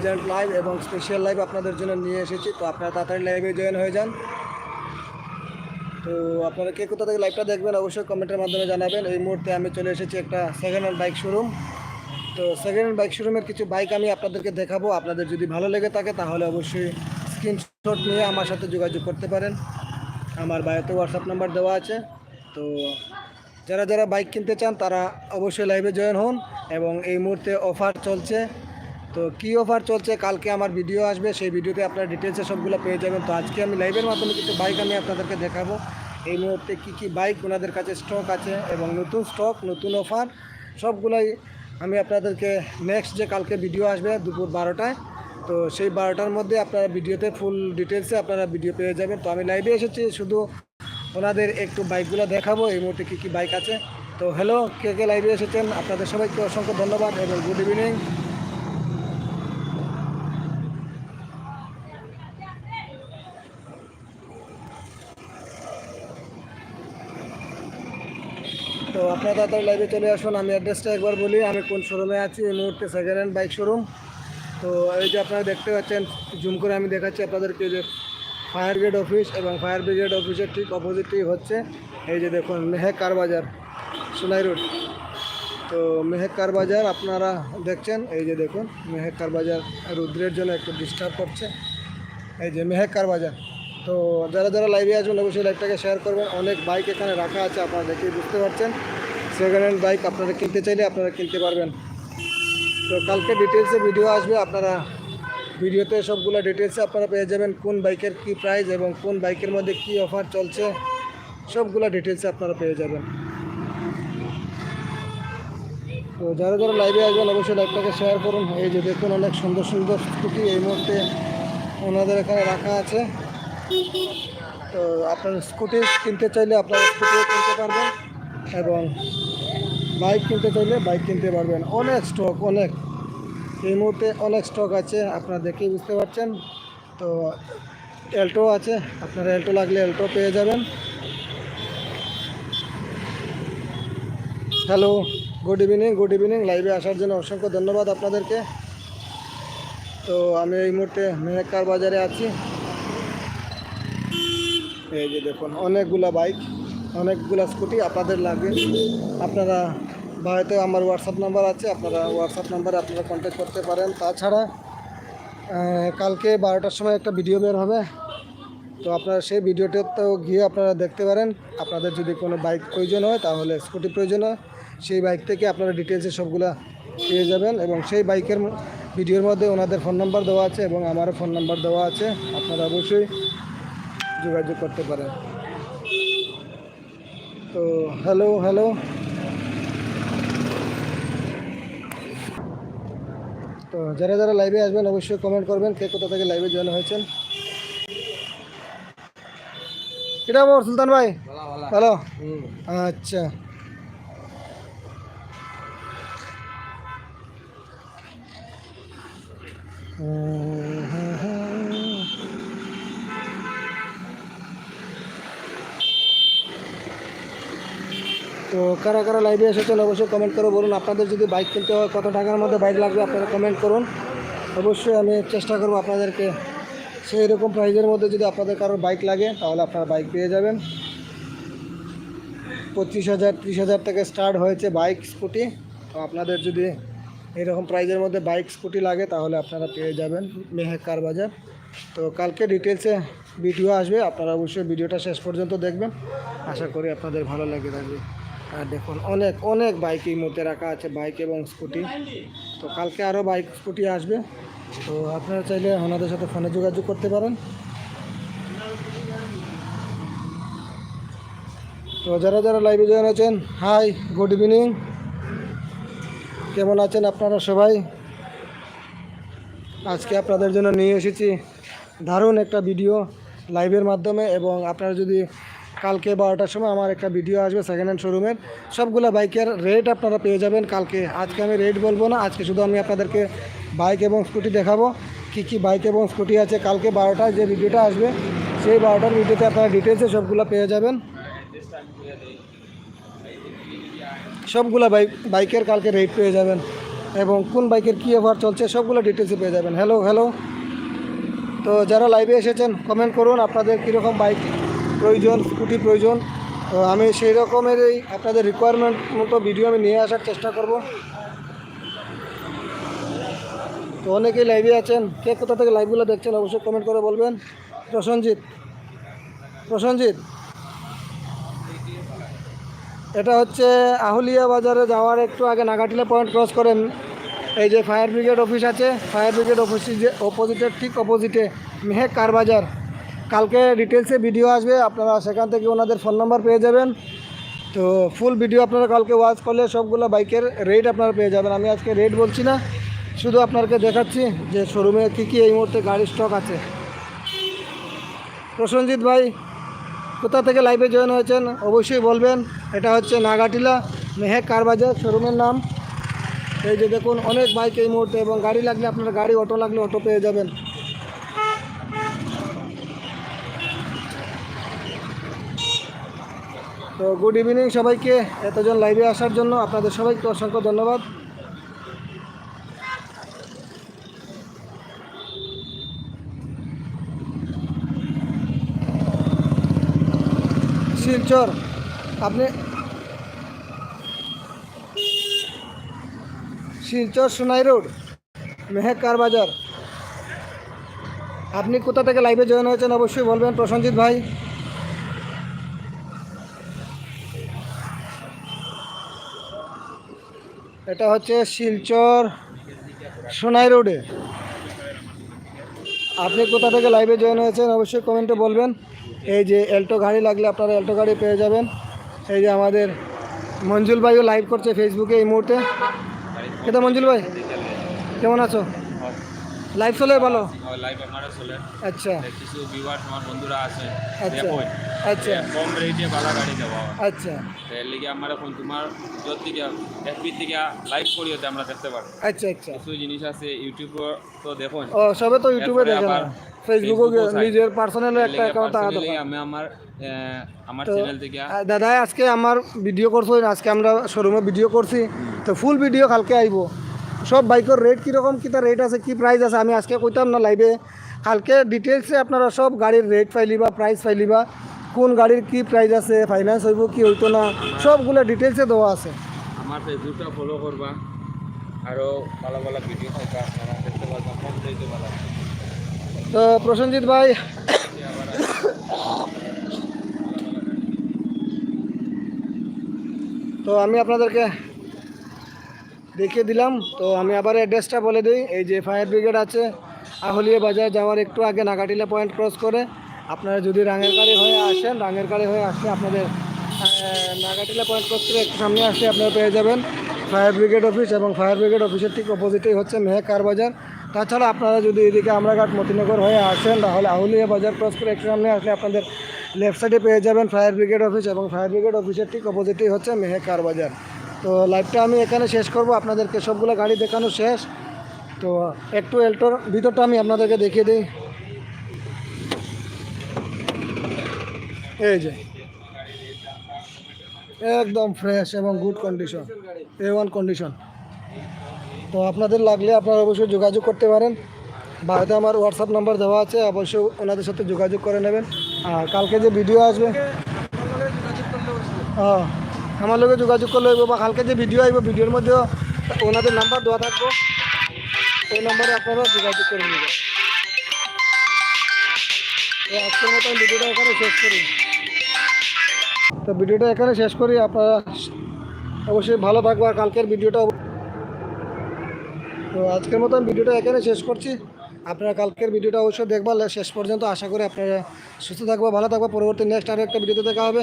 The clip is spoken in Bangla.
আর্জেন্ট লাইভ এবং স্পেশাল লাইভ আপনাদের জন্য নিয়ে এসেছি। তো আপনারা তাড়াতাড়ি লাইভে জয়েন হয়ে যান। তো আপনারা কে কোথা থেকে লাইভটা দেখবেন অবশ্যই কমেন্টের মাধ্যমে জানাবেন। এই মুহূর্তে আমি চলে এসেছি একটা সেকেন্ড হ্যান্ড বাইক শোরুম তো সেকেন্ড হ্যান্ড বাইক শোরুমের কিছু বাইক আমি আপনাদেরকে দেখাবো। আপনাদের যদি ভালো লেগে থাকে তাহলে অবশ্যই স্ক্রিনশট নিয়ে আমার সাথে যোগাযোগ করতে পারেন। আমার বায়োতে হোয়াটসঅ্যাপ নাম্বার দেওয়া আছে। তো যারা যারা বাইক কিনতে চান তারা অবশ্যই লাইভে জয়েন হন এবং এই মুহূর্তে অফার চলছে। তো কী অফার চলছে? কালকে আমার ভিডিও আসবে। সেই ভিডিওতে আপনারা ডিটেলসে সবগুলো পেয়ে যাবেন। তো আজকে আমি লাইভের মাধ্যমে কিছু বাইক আমি আপনাদেরকে দেখাবো। এই মুহূর্তে কী কী বাইক ওনাদের কাছে স্টক আছে এবং নতুন স্টক নতুন অফার সবগুলোই আমি আপনাদেরকে নেক্সট যে কালকে ভিডিও আসবে দুপুর বারোটায়, তো সেই বারোটার মধ্যে আপনারা ভিডিওতে ফুল ডিটেলসে আপনারা ভিডিও পেয়ে যাবেন। তো আমি লাইভে এসেছি, শুধু ওনাদের একটু বাইকগুলো দেখাবো, এই মুহূর্তে কী কী বাইক আছে। তো হ্যালো কে কে লাইভে এসেছেন? আপনাদের সবাইকে অসংখ্য ধন্যবাদ এবং গুড ইভিনিং তো আপনারা তাড়াতাড়ি লাইভে চলে আসুন। আমি অ্যাড্রেসটা একবার বলি, আমি কোন শোরুমে আছি, এই মুহূর্তে সেকেন্ড হ্যান্ড বাইক শোরুম তো এই যে আপনারা দেখতে পাচ্ছেন জুম করে আমি দেখাচ্ছি আপনাদেরকে যে ফায়ার ব্রিগেড অফিস এবং ফায়ার ব্রিগেড অফিসের ঠিক অপোজিটেই হচ্ছে। এই যে দেখুন, মেহেক কার বাজার, সোনাই রোড। তো মেহেক কার বাজার, আপনারা দেখছেন, এই যে দেখুন, মেহেক কার বাজার রুদ্রের জন্য একটু ডিস্টার্ব করছে। এই যে মেহেক কার বাজার। তো যারা যারা লাইভে আসবেন অবশ্যই লাইভটাকে শেয়ার করবেন। অনেক বাইক এখানে রাখা আছে, আপনারা দেখেই বুঝতে পারছেন। সেকেন্ড হ্যান্ড বাইক আপনারা কিনতে চাইলে আপনারা কিনতে পারবেন। তো কালকে ডিটেলসে ভিডিও আসবে, আপনারা ভিডিওতে সবগুলো ডিটেলসে আপনারা পেয়ে যাবেন কোন বাইকের কি প্রাইস এবং কোন বাইকের মধ্যে কি অফার চলছে, সবগুলো ডিটেলসে আপনারা পেয়ে যাবেন। তো যারা যারা লাইভে আসবেন, অবশ্যই লাইভটাকে শেয়ার করুন। এই যে দেখুন, অনেক সুন্দর সুন্দর স্কুটি এই মুহূর্তে ওনাদের এখানে রাখা আছে। তো আপনার স্কুটি কিনতে চাইলে আপনারা স্কুটিও কিনতে পারবেন। এবং বাইক কিনতে চাইলে বাইক কিনতে পারবেন। অনেক স্টক অনেক। এই মুহূর্তে অনেক স্টক আছে, আপনারা দেখেই বুঝতে পারছেন। তো এল্টো আছে, আপনারা এল্টো লাগলে এল্টো পেয়ে যাবেন। Hello good evening good evening লাইভে আসার জন্য অসংখ্য ধন্যবাদ আপনাদেরকে। তো আমি এই মুহূর্তে মেহেকার বাজারে আছি। এই যে দেখুন, অনেকগুলা বাইক। অনেকগুলা স্কুটি আপনাদের লাগবে আপনারা হয়তো আমার হোয়াটসঅ্যাপ নাম্বার আছে, আপনারা হোয়াটসঅ্যাপ নাম্বারে আপনারা কন্ট্যাক্ট করতে পারেন। তাছাড়া কালকে বারোটার সময় একটা ভিডিও বের হবে। তো আপনারা সেই ভিডিওটাতেও গিয়ে আপনারা দেখতে পারেন। আপনাদের যদি কোনো বাইক প্রয়োজন হয়, তাহলে স্কুটি প্রয়োজন হয়। সেই বাইক থেকে আপনারা ডিটেলসে সবগুলো পেয়ে যাবেন এবং সেই বাইকের ভিডিওর মধ্যে ওনাদের ফোন নাম্বার দেওয়া আছে এবং আমারও ফোন নাম্বার দেওয়া আছে। আপনারা অবশ্যই যোগাযোগ করতে পারেন। তো হ্যালো হ্যালো। তো যারা যারা লাইভে আসবেন অবশ্যই কমেন্ট করবেন কে কোথা থেকে লাইভে জয়েন হয়েছেন। কিরা খবর সুলতান ভাই? ভালো আচ্ছা। তো কারা কারা লাইভে এসেছেন অবশ্যই কমেন্ট করে বলুন। আপনাদের যদি বাইক কিনতে হয়, কত টাকার মধ্যে বাইক লাগবে আপনারা কমেন্ট করুন। অবশ্যই আমি চেষ্টা করব আপনাদেরকে সেই রকম প্রাইজের মধ্যে যদি আপনাদের কারোর বাইক লাগে, তাহলে আপনারা বাইক পেয়ে যাবেন। পঁচিশ হাজার, ত্রিশ হাজার থেকে স্টার্ট হয়েছে বাইক স্কুটি তো আপনাদের যদি এরকম প্রাইজের মধ্যে বাইক স্কুটি লাগে, তাহলে আপনারা পেয়ে যাবেন মেহেক কার বাজার। তো কালকে ডিটেলসে ভিডিও আসবে, আপনারা অবশ্যই ভিডিওটা শেষ পর্যন্ত দেখবেন। আশা করি আপনাদের ভালো লেগে থাকবে। আর দেখুন, অনেক অনেক বাইক এই মধ্যে রাখা আছে বাইক এবং স্কুটি তো কালকে আরও বাইক স্কুটি আসবে। তো আপনারা চাইলে ওনাদের সাথে ফোনে যোগাযোগ করতে পারেন। তো যারা যারা লাইভে জয়েন আছেন হাই গুড ইভিনিং কেমন আছেন আপনারা সবাই? আজকে আপনাদের জন্য নিয়ে এসেছি দারুণ একটা ভিডিও লাইভের মাধ্যমে এবং আপনারা যদি কালকে বারোটার সময় আমার একটা ভিডিও আসবে সেকেন্ড হ্যান্ড শোরুমের সবগুলো বাইকের রেট আপনারা পেয়ে যাবেন কালকে। আজকে আমি রেট বলব না, আজকে শুধু আমি আপনাদেরকে বাইক এবং স্কুটি দেখাবো, কী কী বাইক এবং স্কুটি আছে। কালকে বারোটায় যে ভিডিওটা আসবে, সেই বারোটার ভিডিওতে আপনারা ডিটেলসে সবগুলো পেয়ে যাবেন। সবগুলো বাইক বাইকের কালকে রেট পেয়ে যাবেন এবং কোন বাইকের কী অফার চলছে, সবগুলো ডিটেলসে পেয়ে যাবেন। হ্যালো হ্যালো তো যারা লাইভে এসেছেন কমেন্ট করুন আপনাদের কীরকম বাইক প্রয়োজন, স্কুটি প্রয়োজন আমি সেই রকমেরই আপনাদের রিকোয়ারমেন্ট মতো ভিডিও আমি নিয়ে আসার চেষ্টা করব। তো অনেকেই লাইভে আছেন, কে কোথা থেকে লাইভগুলো দেখছেন অবশ্যই কমেন্ট করে বলবেন। প্রসঞ্জিৎ প্রসঞ্জিৎ, এটা হচ্ছে আহুলিয়া বাজারে যাওয়ার একটু আগে নাগাটিলা পয়েন্ট ক্রস করেন। এই যে ফায়ার ব্রিগেড অফিস আছে ফায়ার ব্রিগেড অফিস অপোজিটের ঠিক অপোজিটে মেহেক কার বাজার কালকে ডিটেলসে ভিডিও আসবে, আপনারা সেখান থেকে ওনাদের ফোন নাম্বার পেয়ে যাবেন। তো ফুল ভিডিও আপনারা কালকে ওয়াচ করলে সবগুলো বাইকের রেট আপনারা পেয়ে যাবেন। আমি আজকে রেট বলছি না, শুধু আপনাকে দেখাচ্ছি যে শোরুমে কী কী এই মুহূর্তে গাড়ির স্টক আছে। প্রসেনজিৎ ভাই, কোথা থেকে লাইভে জয়েন হয়েছেন? অবশ্যই বলবেন। এটা হচ্ছে নাগাটিলা মেহেক কারবাজার শোরুমের নাম। এই যে দেখুন, অনেক বাইক এই মুহূর্তে এবং গাড়ি লাগলে আপনার গাড়ি অটো লাগলে অটো পেয়ে যাবেন। তো গুড ইভিনিং সবাইকে। এতজন লাইভে আসার জন্য আপনাদের সবাইকে অসংখ্য ধন্যবাদ। শিলচর, আপনি শিলচর সোনাই রোড মেহেক কার বাজার। আপনি কোথা থেকে লাইভে জয়েন হয়েছেন অবশ্যই বলবেন প্রসঞ্জিৎ ভাই। এটা হচ্ছে শিলচর সোনাই রোডে। আপনি কোথা থেকে লাইভে জয়েন হয়েছেন অবশ্যই কমেন্টে বলবেন। এই যে এল্টো গাড়ি লাগলে আপনারা এল্টো গাড়ি পেয়ে যাবেন। এই যে আমাদের মঞ্জুল ভাইও লাইভ করছে ফেসবুকে এই মুহূর্তে। কেতা মঞ্জুল ভাই, কেমন আছো? লাইভ চলে ভালো? লাইভ আপনারা চলে। আচ্ছা। কিছু ভিউয়ার তোমার বন্ধুরা আছে আচ্ছা আচ্ছা। কম রেটে ভালো গাড়ি দেওয়া আচ্ছা। এর লিগে আমার এখন তোমার যত থেকে এফবি থেকে লাইভ আমরা দেখতে পারি আচ্ছা আচ্ছা। কিছু জিনিস আছে ইউটিউব তো দেখো। ও সবে তো ইউটিউবে এরপরে দেখে না। ফেসবুকও ফেসবুকও নিজের পার্সোনাল একটা অ্যাকাউন্ট আমি আমার আমার চ্যানেল থেকে দাদা আজকে আমার ভিডিও করছ আজকে আমরা শোরুমে ভিডিও করছি। তো ফুল ভিডিও কালকে আইব। সব বাইকের রেট কীরকম কী তার রেট আছে কি প্রাইস আছে আমি আজকে কইতাম না লাইভে কালকে ডিটেলসে আপনারা সব গাড়ির রেট পাইলিবা প্রাইস পাইলিবা কোন গাড়ির কি প্রাইস আছে ফাইন্যান্স হইব কি হইতো না সবগুলো ডিটেলসে দেওয়া আছে। আমার ফেসবুকটা ফলো করবা আরও ভালো ভালো ভিডিও আপনারা দেখতে কম তো প্রসেনজিৎ ভাই তো আমি আপনাদেরকে দেখিয়ে দিলাম। তো আমি আবার অ্যাড্রেসটা বলে দিই। এই যে ফায়ার ব্রিগেড আছে, আহলিয়া বাজার যাওয়ার একটু আগে নাগাটিলা পয়েন্ট ক্রস করে। আপনারা যদি রাঙের গাড়ি হয়ে আসেন রাঙের গাড়ি হয়ে আসলে আপনাদের নাগাটিলা পয়েন্ট ক্রস করে একটু সামনে আসলে আপনারা পেয়ে যাবেন। ফায়ার ব্রিগেড অফিস এবং ফায়ার ব্রিগেড অফিসের ঠিক অপোজিটেই হচ্ছে মেহেক কার বাজার। তাছাড়া আপনারা যদি এদিকে আমরাঘাট মতিনগর হয়ে আসেন, তাহলে আহুলিয়া বাজার ক্রস করে একটু সামনে আসলে আপনাদের লেফট সাইডে পেয়ে যাবেন ফায়ার ব্রিগেড অফিস এবং ফায়ার ব্রিগেড অফিসের ঠিক অপোজিটেই হচ্ছে মেহেক কার বাজার। তো লাইভটা আমি এখানে শেষ করব। আপনাদেরকে সবগুলো গাড়ি দেখানো শেষ। তো একটু এল্টোর ভিতরটা আমি আপনাদেরকে দেখিয়ে দিই। এই যে। একদম ফ্রেশ এবং good condition A one condition তো আপনাদের লাগলে আপনারা অবশ্যই যোগাযোগ করতে পারেন। বাড়িতে আমার হোয়াটসঅ্যাপ নাম্বার দেওয়া আছে অবশ্যই ওনাদের সাথে যোগাযোগ করে নেবেন। আর কালকে যে ভিডিও আসবে হ্যাঁ। আমার লোকে যোগাযোগ করলে বা কালকে যে ভিডিও আসবে ভিডিওর মধ্যে ওনাদের নাম্বার দেওয়া থাকব। ওই নাম্বারে আপনারা যোগাযোগ করে নেবেন। তো আজকের মতো ভিডিওটা এখানে শেষ করি। তো ভিডিওটা এখানে শেষ করি। আপনারা অবশ্যই ভালো থাকব আর কালকের ভিডিওটা তো আজকের মতো আমি ভিডিওটা এখানে শেষ করছি। আপনারা কালকের ভিডিওটা অবশ্যই দেখবার শেষ পর্যন্ত আশা করি আপনারা সুস্থ থাকব, ভালো থাকব। পরবর্তী নেক্সট আরও একটা ভিডিওতে দেখা হবে।